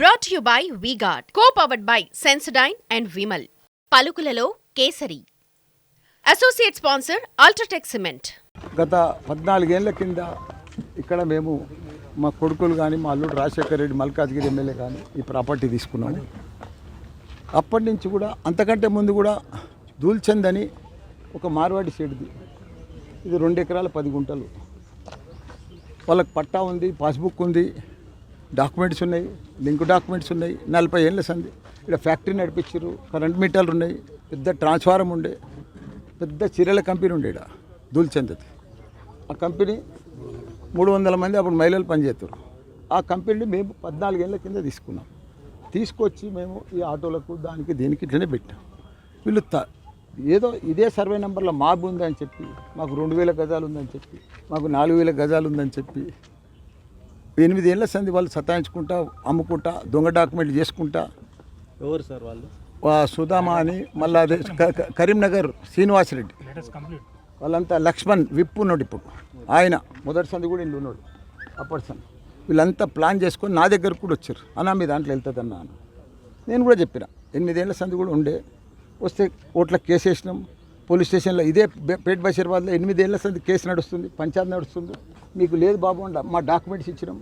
Brought you by V Guard co powered by Sensodyne and Vimal పలుకులలో Kesari. Associate sponsor UltraTech cement గత పద్నాలుగేళ్ళ కింద ఇక్కడ మేము మా కొడుకులు కానీ మా అల్లుడు రాజశేఖర రెడ్డి మల్కాజ్గిరి ఎమ్మెల్యే కానీ ఈ ప్రాపర్టీ తీసుకున్నాము. అప్పటి నుంచి కూడా అంతకంటే ముందు కూడా దూల్చంద్ అని ఒక మార్వాడి షెడ్ది. ఇది రెండు ఎకరాల పది గుంటలు. వాళ్ళకి పట్టా ఉంది పాస్బుక్ ఉంది. డాక్యుమెంట్స్ ఉన్నాయి లింక్ డాక్యుమెంట్స్ ఉన్నాయి. నలభై ఏళ్ళ సంది ఇక్కడ ఫ్యాక్టరీ నడిపించారు కరెంట్ మీటర్లు ఉన్నాయి పెద్ద ట్రాన్స్ఫారం ఉండే పెద్ద చీరల కంపెనీ ఉండే ఇక్కడ దూల్చందది. ఆ కంపెనీ మూడు వందల మంది అప్పుడు మహిళలు పనిచేస్తారు. ఆ కంపెనీని మేము పద్నాలుగేళ్ళ కింద తీసుకున్నాం. తీసుకొచ్చి మేము ఈ ఆటోలకు దానికి దీనికి ఇట్లనే పెట్టాం. వీళ్ళు ఏదో ఇదే సర్వే నెంబర్లో మాబు ఉందని చెప్పి మాకు రెండు వేల గజాలు ఉందని చెప్పి మాకు నాలుగు వేల గజాలు ఉందని చెప్పి ఎనిమిది ఏళ్ళ సంది వాళ్ళు సతాయించుకుంటా అమ్ముకుంటా దొంగ డాక్యుమెంట్లు చేసుకుంటా. ఎవరు సార్ వాళ్ళు? వా సుధామా అని మళ్ళీ అదే కరీంనగర్ శ్రీనివాసరెడ్డి. వాళ్ళంతా లక్ష్మణ్ విప్పు ఉన్నాడు ఇప్పుడు. ఆయన మొదటి సంది కూడా ఇంట్లో ఉన్నాడు. అప్పటి సంది వీళ్ళంతా ప్లాన్ చేసుకొని నా దగ్గరకు కూడా వచ్చారు. అన్నా మీ దాంట్లో వెళ్తుందన్నా నేను కూడా చెప్పిన ఎనిమిదేళ్ళ సంది కూడా ఉండే. వస్తే కోట్ల కేసు వేసినాం. పోలీస్ స్టేషన్లో ఇదే పేట్ బషీర్బాద్లో ఎనిమిదేళ్ళ సంది కేసు నడుస్తుంది పంచాయత్ నడుస్తుంది. మీకు లేదు బాబు అండ మా డాక్యుమెంట్స్ ఇచ్చినాం.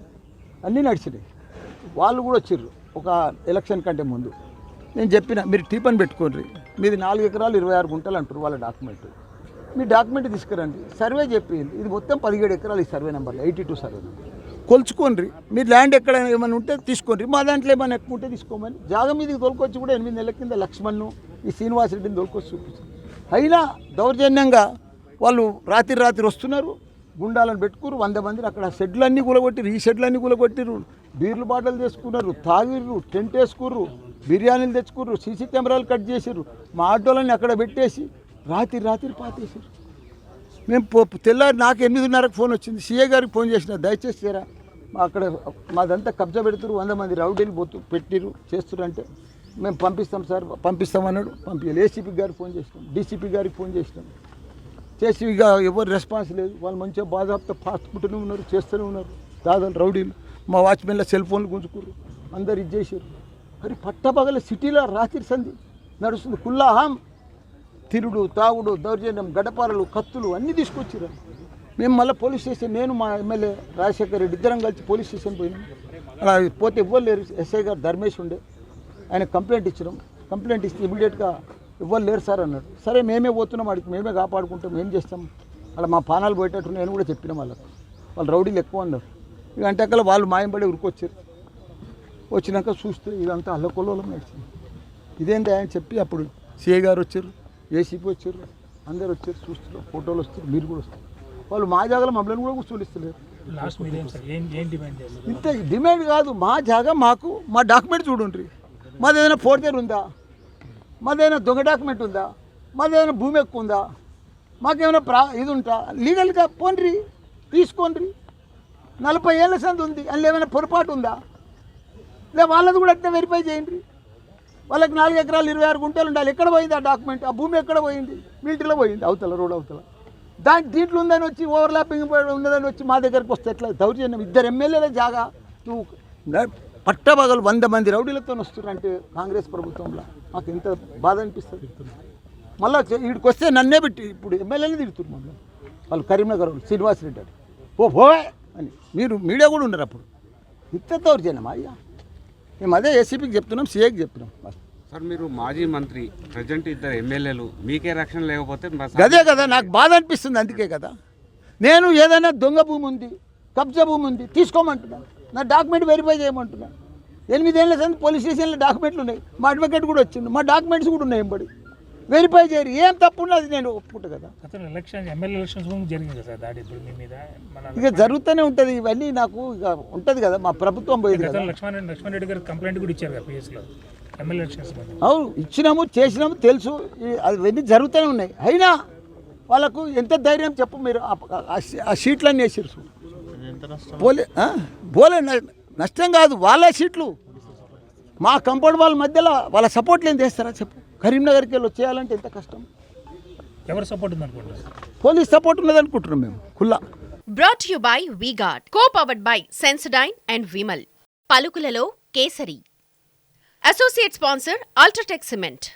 అన్నీ నడిచినాయి. వాళ్ళు కూడా వచ్చారు ఒక ఎలక్షన్ కంటే ముందు. నేను చెప్పిన మీరు టీపన్ పెట్టుకోండి. మీది నాలుగు ఎకరాలు ఇరవై ఆరు గుంటలు అంటారు వాళ్ళ డాక్యుమెంట్. మీ డాక్యుమెంట్ తీసుకురండి. సర్వే చెప్పింది. ఇది మొత్తం పదిహేడు ఎకరాలు ఈ సర్వే నెంబర్లో ఎయిటీ టూ సర్వే నెంబర్. కొలుచుకోండి. మీ ల్యాండ్ ఎక్కడైనా ఏమైనా ఉంటే తీసుకోండి. మా దాంట్లో ఏమైనా ఎక్కువ ఉంటే తీసుకోమని జాగ మీదకి తోలుకొచ్చి కూడా ఎనిమిది నెలల కింద లక్ష్మణ్ను ఈ శ్రీనివాసరెడ్డిని తోలుకొచ్చి చూపించారు అయినా దౌర్జన్యంగా వాళ్ళు రాత్రి రాత్రి వస్తున్నారు గుండాలను పెట్టుకురు వంద మందిని అక్కడ షెడ్లన్నీ కూలగొట్టిరు ఈ షెడ్లన్నీ కూలగొట్టిరు బీర్లు బాటలు చేసుకున్నారు తాగిర్రు టెంట్ వేసుకుర్రు బిర్యానీలు తెచ్చుకుర్రు సీసీ కెమెరాలు కట్ చేసిర్రు మా ఆటోలని అక్కడ పెట్టేసి రాత్రి రాత్రి పాతేసారు మేము పో తెల్లారి నాకు ఎనిమిదిన్నరకు ఫోన్ వచ్చింది సీఏ గారికి ఫోన్ చేసిన దయచేసి చేరా మా అక్కడ మాదంతా కబ్జా పెడుతురు వంద మంది రౌడీలు పోతు పెట్టిరు చేస్తురంటే మేము పంపిస్తాం సార్ పంపిస్తామన్నాడు పంపించాలి ఏసీపీ గారికి ఫోన్ చేసినాం. డీసీపీ గారికి ఫోన్ చేసినాం. చేసి ఇక ఎవరు రెస్పాన్స్ లేదు. వాళ్ళు మంచిగా బాధాపుతో పాసుకుంటూనే ఉన్నారు చేస్తూనే ఉన్నారు. దాదాపు రౌడీలు మా వాచ్మెన్ల సెల్ ఫోన్లు గుంజుకుర్రు. అందరు ఇది చేసారు మరి పట్టపగల సిటీలో రాత్రి సంధి నడుస్తుంది. కుల్లాహాం తిరుడు తాగుడు దౌర్జన్యం గడపారలు కత్తులు అన్నీ తీసుకొచ్చారు మేము మళ్ళీ పోలీస్ స్టేషన్ నేను మా ఎమ్మెల్యే రాజశేఖర్ రెడ్డి ఇద్దరం కలిసి పోలీస్ స్టేషన్ పోయినాం. అలా పోతే ఇవ్వలేరు లేరు. ఎస్ఐ గారు ధర్మేష్ ఉండే. ఆయన కంప్లైంట్ ఇచ్చినాం. కంప్లైంట్ ఇస్తే ఇమీడియట్గా ఇవ్వరు లేరు సార్ అన్నాడు. సరే మేమే పోతున్నాం వాడికి మేమే కాపాడుకుంటాం ఏం చేస్తాం? అలా మా పానాలు పోయేటట్టు నేను కూడా చెప్పిన వాళ్ళకి. వాళ్ళు రౌడీలు ఎక్కువ అన్నారు. ఇక అంటే అక్కడ వాళ్ళు మాయంపడి ఉరికొచ్చారు. వచ్చినాక చూస్తే ఇదంతా అల్లకొల్లోలం నడిచింది. ఇదేంటి ఆయన చెప్పి అప్పుడు సిఐ గారు వచ్చారు ఏసీపీ వచ్చారు అందరు వచ్చారు చూస్తున్నారు ఫోటోలు వస్తారు మీరు కూడా వస్తారు వాళ్ళు మా జాగాలో మమ్మల్ని కూడా చేస్తారు ఇంత డిమాండ్ కాదు మా జాగా మాకు మా డాక్యుమెంట్ చూడండి. మాది ఏదైనా ఫోర్జర్ ఉందా? మాది ఏదైనా దొంగ డాక్యుమెంట్ ఉందా? మాది ఏదైనా భూమి ఎక్కువ ఉందా? మాకేమైనా ప్రా ఇది ఉంటా లీగల్గా పోండ్రి తీసుకోండి నలభై ఏళ్ళ సంది ఉంది అందులో ఏమైనా పొరపాటు ఉందా? లే వాళ్ళది కూడా అట్లా వెరిఫై చేయండి. వాళ్ళకి నాలుగు ఎకరాలు ఇరవై ఆరు గుంటలు ఉండాలి. ఎక్కడ పోయింది ఆ డాక్యుమెంట్ ఆ భూమి ఎక్కడ పోయింది? మిలిటరీలో పోయింది అవతల రోడ్ అవతల. దాని దీంట్లో ఉందని వచ్చి ఓవర్లాపింగ్ ఉందని వచ్చి మా దగ్గరకు వస్తే ఎట్లా? దౌర్జన్యం. ఇద్దరు ఎమ్మెల్యేల జాగా. నువ్వు పట్టబగలు వంద మంది రౌడీలతో వస్తున్నారంటే కాంగ్రెస్ ప్రభుత్వంలో మాకు ఎంత బాధ అనిపిస్తుంది? మళ్ళీ వీడికి వస్తే నన్నే పెట్టి ఇప్పుడు ఎమ్మెల్యేని తిడుతున్నారు మమ్మల్ని. వాళ్ళు కరీంనగర్ వాళ్ళు శ్రీనివాసరెడ్డి అని ఓ పోవే అని. మీరు మీడియా కూడా ఉన్నారు అప్పుడు. ఇంత దౌర్జన్యం అయ్యా. మేము అదే ఏసీపీకి చెప్తున్నాం సీఏకి చెప్తున్నాం. సార్ మీరు మాజీ మంత్రి ప్రజెంట్ ఇద్దరు ఎమ్మెల్యేలు మీకే రక్షణ లేకపోతే అదే కదా నాకు బాధ అనిపిస్తుంది అందుకే కదా. నేను ఏదైనా దొంగ భూమి ఉంది కబ్జా భూమి ఉంది తీసుకోమంటున్నాను. నా డాక్యుమెంట్ వెరిఫై చేయమంటున్నాను. ఎనిమిదేళ్ళ సంది పోలీస్ స్టేషన్లో డాక్యుమెంట్లు ఉన్నాయి. మా అడ్వకేట్ కూడా వచ్చిండు. మా డాక్యుమెంట్స్ కూడా ఉన్నాయి ఎంబడి వెరిఫై చేయరు. ఏం తప్పు ఉన్నది నేను ఒప్పుకుంటా కదా. గతంలో ఎలక్షన్ ఎమ్మెల్యే ఎలక్షన్స్ ముందు జరిగింది కదా సార్ దాడి ఇప్పుడు మీ మీద? మన ఇక జరుగుతూనే ఉంటుంది. ఇవన్నీ నాకు ఇక ఉంటుంది కదా. మా ప్రభుత్వం పోయింది కదా. గతంలో లక్ష్మణ్ రెడ్డి లక్ష్మణ్ రెడ్డి గారు కంప్లైంట్ కూడా ఇచ్చారు కదా పిఎస్లో ఎమ్మెల్యే ఎలక్షన్స్ ముందు. అవును ఇచ్చినాము చేసినాము తెలుసు. అవన్నీ జరుగుతూనే ఉన్నాయి. అయినా వాళ్ళకు ఎంత ధైర్యం చెప్పు మీరు. ఆ- షీట్లన్నీ వేసారు పోలే ఆ? పోలే న- నష్టం కాదు వాళ్ళ సీట్లు. మా కంపౌండ్ వాళ్ళ మధ్యలో వాళ్ళ సపోర్ట్ లేని చేస్తారా చెప్పు. కరీంనగర్కి వెళ్ళి వచ్చేయాలంటే ఎంత కష్టం? ఎవరు సపోర్ట్ ఉంది అనుకుంటారు పోలీస్ సపోర్ట్ ఉన్నది అనుకుంటున్నాం మేము కుల్లా. Brought you by V Guard co powered by Sensodyne and Vimal పలుకులలో Kesari. Associate sponsor UltraTech cement